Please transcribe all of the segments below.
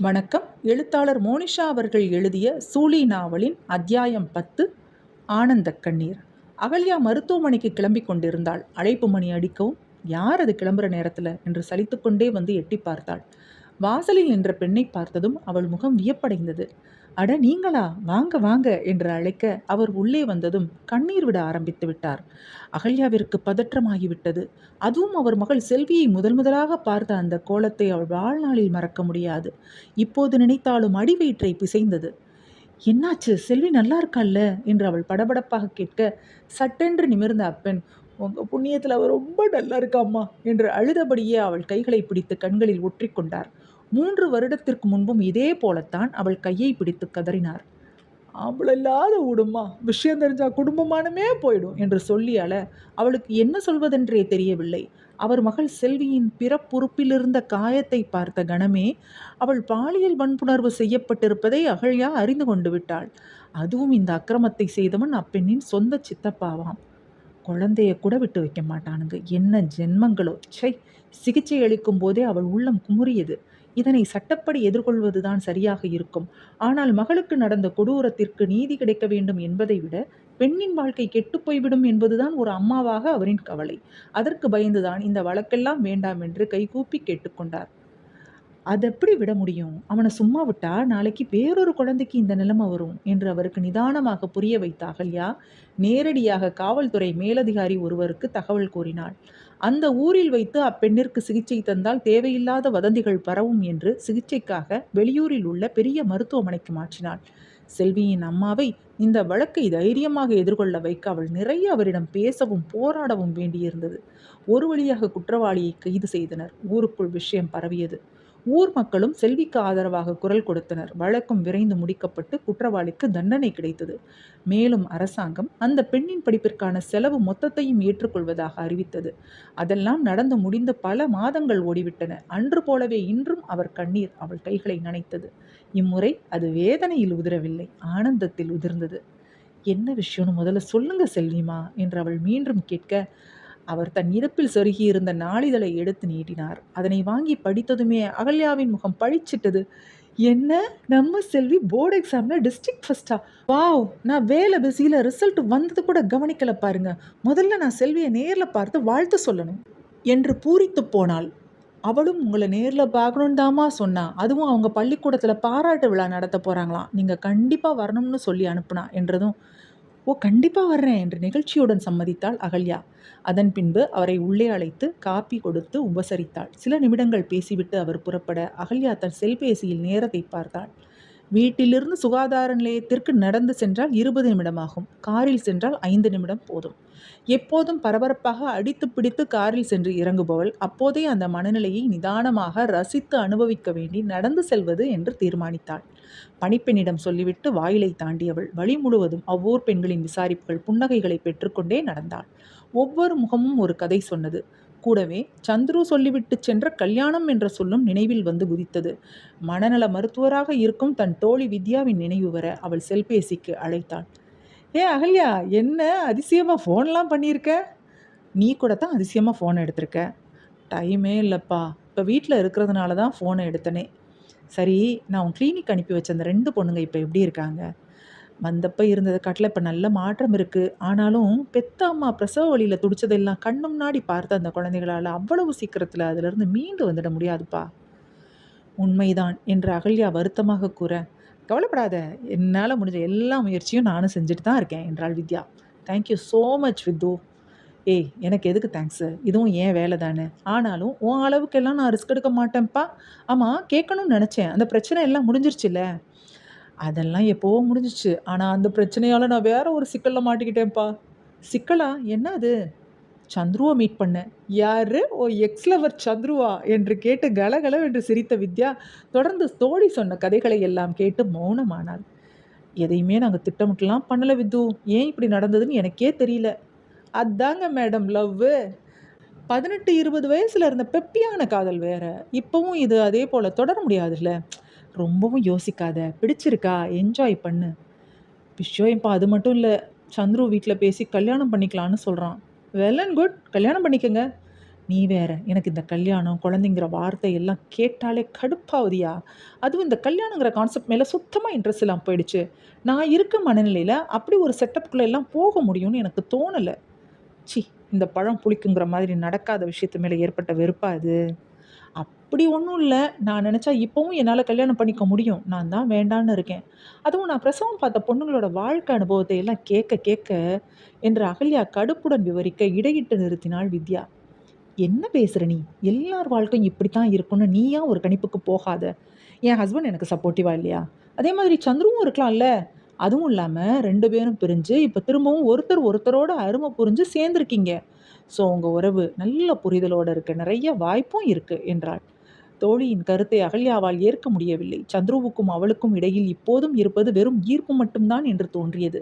வணக்கம். எழுத்தாளர் மோனிஷா அவர்கள் எழுதிய சூலி நாவலின் அத்தியாயம் பத்து ஆனந்த கண்ணீர். அகல்யா மருத்துவமனைக்கு கிளம்பி கொண்டிருந்தாள். அழைப்பு மணி அடிக்கவும் யார் அது கிளம்புற நேரத்தில்? என்று சலித்துக்கொண்டே வந்து எட்டி பார்த்தாள். வாசலில் நின்ற பெண்ணை பார்த்ததும் அவள் முகம் வியப்படைந்தது. அட நீங்களா? வாங்க வாங்க என்று அழைக்க அவர் உள்ளே வந்ததும் கண்ணீர் விட ஆரம்பித்து விட்டார். அகல்யாவிற்கு பதற்றமாகிவிட்டது. அதுவும் அவர் மகள் செல்வியை முதல் முதலாக பார்த்த அந்த கோலத்தை அவள் வாழ்நாளில் மறக்க முடியாது. இப்போது நினைத்தாலும் அடிவயிற்றை பிசைந்தது. என்னாச்சு? செல்வி நல்லா இருக்கால்ல என்று அவள் படபடப்பாக கேட்க சட்டென்று நிமிர்ந்த அப்பெண் உங்கள் புண்ணியத்தில் அவள் ரொம்ப நல்லா இருக்காம்மா என்று அழுதபடியே அவள் கைகளை பிடித்து கண்களில் ஒற்றிக்கொண்டார். மூன்று வருடத்திற்கு முன்பும் இதே போலத்தான் அவள் கையை பிடித்து கதறினார். இல்லாத விடுமா விஷயம் தெரிஞ்சா குடும்பமானமே போயிடும் என்று சொல்லியால அவளுக்கு என்ன சொல்வதென்றே தெரியவில்லை. அவர் மகள் செல்வியின் பிறப்புறுப்பிலிருந்த காயத்தை பார்த்த கணமே அவள் பாலியல் வன்புணர்வு செய்யப்பட்டிருப்பதை அகழ்யா அறிந்து கொண்டு விட்டாள். அதுவும் இந்த அக்கிரமத்தை செய்தவன் அப்பெண்ணின் சொந்த சித்தப்பாவாம். குழந்தைய கூட விட்டு வைக்க மாட்டானுங்க. என்ன ஜென்மங்களோ? சை சிகிச்சை அளிக்கும் போதே அவள் உள்ளம் குமுறியது. இதனை சட்டப்படி எதிர்கொள்வதுதான் சரியாக இருக்கும். ஆனால் மகளுக்கு நடந்த கொடூரத்திற்கு நீதி கிடைக்க வேண்டும் என்பதை விட பெண்ணின் வாழ்க்கை கெட்டுப்போய்விடும் என்பதுதான் ஒரு அம்மாவாக அவரின் கவலை. அதற்கு பயந்துதான் இந்த வழக்கெல்லாம் வேண்டாம் என்று கைகூப்பி கேட்டுக்கொண்டார். அதை எப்படி விட முடியும்? அவனை சும்மா விட்டா நாளைக்கு வேறொரு குழந்தைக்கு இந்த நிலைமை வரும் என்று அவருக்கு நிதானமாக புரிய வைத்த அகல்யா. நேரடியாக காவல்துறை மேலதிகாரி ஒருவருக்கு தகவல் கூறினாள். அந்த ஊரில் வைத்து அப்பெண்ணிற்கு சிகிச்சை தந்தால் தேவையில்லாத வதந்திகள் பரவும் என்று சிகிச்சைக்காக வெளியூரில் உள்ள பெரிய மருத்துவமனைக்கு மாற்றினாள். செல்வியின் அம்மாவை இந்த வழக்கை தைரியமாக எதிர்கொள்ள வைக்க அவள் நிறைய அவரிடம் பேசவும் போராடவும் வேண்டியிருந்தது. ஒரு வழியாக குற்றவாளியை கைது செய்தனர். ஊருக்குள் விஷயம் பரவியது. ஊர் மக்களும் செல்விக்கு ஆதரவாக குரல் கொடுத்தனர். வழக்கும் விரைந்து முடிக்கப்பட்டு குற்றவாளிக்கு தண்டனை கிடைத்தது. மேலும் அரசாங்கம் அந்த பெண்ணின் படிப்பிற்கான செலவு மொத்தத்தையும் ஏற்றுக்கொள்வதாக அறிவித்தது. அதெல்லாம் நடந்து முடிந்து பல மாதங்கள் ஓடிவிட்டன. அன்று போலவே இன்றும் அவர் கண்ணீர் அவள் கைகளை நனைத்தது. இம்முறை அது வேதனையில் உதிரவில்லை. ஆனந்தத்தில் உதிர்ந்தது. என்ன விஷயம்னு முதல்ல சொல்லுங்க செல்விமா என்று அவள் மீண்டும் கேட்க அவர் தன் இடுப்பில் சொருகியிருந்த நாளிதழை எடுத்து நீட்டினார். அதனை வாங்கி படித்ததுமே அகல்யாவின் முகம் பழிச்சிட்டது. என்ன? நம்ம செல்வி போர்டு எக்ஸாமில் டிஸ்ட்ரிக்ட் ஃபர்ஸ்டா? வாவ்! நான் வேலை பிஸியில் ரிசல்ட் வந்தது கூட கவனிக்கல பாருங்க. முதல்ல நான் செல்வியை நேரில் பார்த்து வாழ்த்து சொல்லணும் என்று பூரித்து போனாள். அவளும் உங்களை நேரில் பார்க்கணும் தாமா சொன்னா. அதுவும் அவங்க பள்ளிக்கூடத்தில் பாராட்டு விழா நடத்த போகிறாங்களாம் நீங்கள் கண்டிப்பாக வரணும்னு சொல்லி அனுப்புனா என்றதும் ஓ கண்டிப்பாக வர்றேன் என்று நிகழ்ச்சியுடன் சம்மதித்தாள் அகல்யா. அதன் பின்பு அவரை உள்ளே அழைத்து காப்பி கொடுத்து உபசரித்தாள். சில நிமிடங்கள் பேசிவிட்டு அவர் புறப்பட அகல்யா தன் செல்பேசியில் நேரத்தை பார்த்தாள். வீட்டிலிருந்து சுகாதார நிலையத்திற்கு நடந்து சென்றால் இருபது நிமிடமாகும். காரில் சென்றால் ஐந்து நிமிடம் போதும். எப்போதும் பரபரப்பாக அடித்து பிடித்து காரில் சென்று இறங்குபவள் அப்போதே அந்த மனநிலையை நிதானமாக ரசித்து அனுபவிக்க வேண்டி நடந்து செல்வது என்று தீர்மானித்தாள். பணிப்பெண்ணிடம் சொல்லிவிட்டு வாயிலை தாண்டியவள் வழி முழுவதும் அவ்வூர் பெண்களின் விசாரிப்புகள் புன்னகைகளை பெற்றுக்கொண்டே நடந்தாள். ஒவ்வொரு முகமும் ஒரு கதை சொன்னது. கூடவே சந்துரு சொல்லிவிட்டு சென்ற கல்யாணம் என்ற சொல்லும் நினைவில் வந்து குதித்தது. மனநல மருத்துவராக இருக்கும் தன் தோழி வித்யாவின் நினைவு வர அவள் செல்பேசிக்கு அழைத்தாள் ஏ அகல்யா என்ன அதிசயமாக ஃபோன்லாம் பண்ணியிருக்க? நீ கூட தான் அதிசயமாக ஃபோன் எடுத்திருக்க. டைமே இல்லைப்பா. இப்போ வீட்டில் இருக்கிறதுனால தான் ஃபோனை எடுத்தனே. சரி நான் உன் கிளினிக் அனுப்பி வச்ச அந்த ரெண்டு பொண்ணுங்க இப்போ எப்படி இருக்காங்க? வந்தப்போ இருந்ததை காட்டில் இப்போ நல்ல மாற்றம் இருக்குது ஆனாலும் பெத்த அம்மா பிரசவ வழியில் துடிச்சதெல்லாம் கண்ணு முன்னாடி பார்த்த அந்த குழந்தைகளால் அவ்வளவு சீக்கிரத்தில் அதிலிருந்து மீண்டு வந்துட முடியாதுப்பா. உண்மைதான் என்று அகல்யா வருத்தமாக கூற கவலைப்படாத என்னால் முடிஞ்ச எல்லா முயற்சியும் நானும் செஞ்சுட்டு தான் இருக்கேன் என்றாள் Vidya. Thank you so much Vithu. ஏய் எனக்கு எதுக்கு தேங்க்ஸு இதுவும் ஏன் வேலை தானே. ஆனாலும் உன் அளவுக்கெல்லாம் நான் ரிஸ்க் எடுக்க மாட்டேன்ப்பா. ஆமாம் கேட்கணும்னு நினச்சேன். அந்த பிரச்சனை எல்லாம் முடிஞ்சிருச்சுல்ல? அதெல்லாம் எப்போவோ முடிஞ்சிச்சு. ஆனால் அந்த பிரச்சனையால் நான் வேற ஒரு சிக்கலில் மாட்டிக்கிட்டேன்ப்பா. சிக்கலா? என்ன அது சந்துருவை மீட் பண்ணேன் யாரு? ஓ எக்ஸ்லவர் சந்துருவா என்று கேட்டு கலகலவென்று என்று சிரித்த வித்யா தொடர்ந்து தோழி சொன்ன கதைகளை எல்லாம் கேட்டு மௌனமானாள். எதையுமே நாங்கள் திட்டமிட்டலாம் பண்ணலை வித்து. ஏன் இப்படி நடந்ததுன்னு எனக்கே தெரியல. அதாங்க மேடம் லவ்வு. பதினெட்டு இருபது வயசில் இருந்த பெப்பியான காதல் வேற. இப்போவும் இது அதே போல் தொடர முடியாதுல்ல. ரொம்பவும் யோசிக்காத பிடிச்சிருக்கா? என்ஜாய் பண்ணு. விஷயம் இப்போ அது மட்டும் இல்லை. சந்துரு வீட்டில் பேசி கல்யாணம் பண்ணிக்கலான்னு சொல்கிறான் வெல் அண்ட் குட் கல்யாணம் பண்ணிக்கோங்க. நீ வேற. எனக்கு இந்த கல்யாணம் குழந்தைங்கிற வார்த்தை எல்லாம் கேட்டாலே கடுப்பாவதியா? அதுவும் இந்த கல்யாணங்கிற கான்செப்ட் மேலே சுத்தமாக இன்ட்ரெஸ்ட் எல்லாம் போயிடுச்சு. நான் இருக்க மனநிலையில் அப்படி ஒரு செட்டப்புக்குள்ளே எல்லாம் போக முடியும்னு எனக்கு தோணலை. சி இந்த பழம் புளிக்குங்கிற மாதிரி நடக்காத விஷயத்து மேலே ஏற்பட்ட வெறுப்பா அது? அப்படி ஒன்றும் இல்லை. நான் நினச்சா இப்போவும் என்னால் கல்யாணம் பண்ணிக்க முடியும். நான் தான் வேண்டான்னு இருக்கேன். அதுவும் நான் பிரசவம் பார்த்த பொண்ணுங்களோட வாழ்க்கை அனுபவத்தை எல்லாம் கேட்க கேட்க என்று அகல்யா கடுப்புடன் விவரிக்க இடையிட்டு நிறுத்தினாள் வித்யா. என்ன பேசுகிற நீ? எல்லார் வாழ்க்கையும் இப்படி தான் இருக்கும்னு நீயா ஒரு கணிப்புக்கு போகாத. என் ஹஸ்பண்ட் எனக்கு சப்போர்ட்டிவா இல்லையா? அதே மாதிரி சந்துருவும் இருக்கலாம்ல. அதுவும் இல்லாமல் ரெண்டு பேரும் பிரிஞ்சு இப்போ திரும்பவும் ஒருத்தர் ஒருத்தரோட அருமை புரிஞ்சு சேர்ந்துருக்கீங்க. ஸோ உங்கள் உறவு நல்ல புரிதலோடு இருக்க நிறைய வாய்ப்பும் இருக்குது என்றாள். தோழியின் கருத்தை அகல்யாவால் ஏற்க முடியவில்லை. சந்துருவுக்கும் அவளுக்கும் இடையில் இப்போதும் இருப்பது வெறும் ஈர்ப்பு மட்டும்தான் என்று தோன்றியது.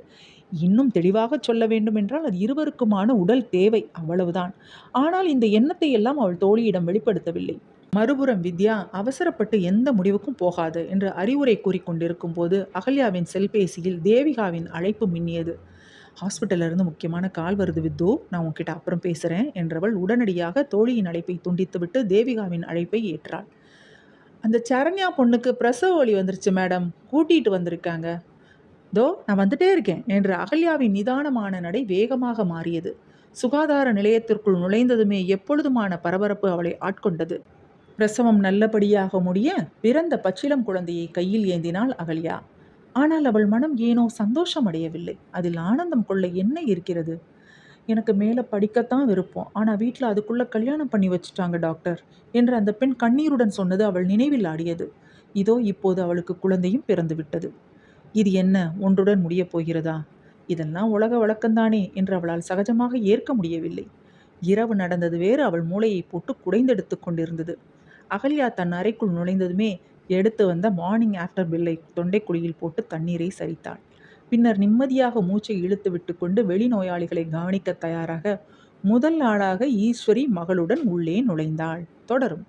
இன்னும் தெளிவாக சொல்ல வேண்டுமென்றால் அது இருவருக்குமான உடல் தேவை அவ்வளவுதான். ஆனால் இந்த எண்ணத்தை எல்லாம் அவள் தோழியிடம் வெளிப்படுத்தவில்லை. மறுபுறம் வித்யா அவசரப்பட்டு எந்த முடிவுக்கும் போகாது என்று அறிவுரை கூறிக்கொண்டிருக்கும் போது அகல்யாவின் செல்பேசியில் தேவிகாவின் அழைப்பு மின்னியது. ஹாஸ்பிட்டலிருந்து முக்கியமான கால் வருது வித்து நான் உன்கிட்ட அப்புறம் பேசுகிறேன் என்றவள் உடனடியாக தோழியின் அழைப்பை துண்டித்துவிட்டு தேவிகாவின் அழைப்பை ஏற்றாள். அந்த சரண்யா பொண்ணுக்கு பிரசவ ஒளி வந்துருச்சு மேடம். கூட்டிகிட்டு வந்திருக்காங்க. தோ நான் வந்துட்டே இருக்கேன் என்று அகல்யாவின் நிதானமான நடை வேகமாக மாறியது. சுகாதார நிலையத்திற்குள் நுழைந்ததுமே எப்பொழுதுமான பரபரப்பு அவளை ஆட்கொண்டது. பிரசவம் நல்லபடியாக முடிய பிறந்த பச்சிளம் குழந்தையை கையில் ஏந்தினாள் அகல்யா. ஆனால் அவள் மனம் ஏனோ சந்தோஷம் அடையவில்லை அதில் ஆனந்தம் கொள்ள என்ன இருக்கிறது? எனக்கு மேலே படிக்கத்தான் விருப்பம். ஆனால் வீட்டில் அதுக்குள்ளே கல்யாணம் பண்ணி வச்சுட்டாங்க டாக்டர் என்று அந்த பெண் கண்ணீருடன் சொன்னது அவள் நினைவில் ஆடியது. இதோ இப்போது அவளுக்கு குழந்தையும் பிறந்துவிட்டது இது என்ன? ஒன்றுடன் முடியப் போகிறதா? இதெல்லாம் உலக வழக்கம்தானே என்று அவளால் சகஜமாக ஏற்க முடியவில்லை. இரவு நடந்தது வேறு. அவள் மூளையை போட்டு குடைந்தெடுத்து கொண்டிருந்தது. அகல்யா தன் அறைக்குள் நுழைந்ததுமே எடுத்து வந்த மார்னிங் ஆஃப்டர் பில்லை தொண்டைக்குழியில் போட்டு தண்ணீரை சரித்தாள் பின்னர் நிம்மதியாக மூச்சை இழுத்து விட்டுக்கொண்டு வெளிநோயாளிகளை கவனிக்க தயாராக முதல் ஆளாக ஈஸ்வரி மகளுடன் உள்ளே நுழைந்தாள். தொடரும்.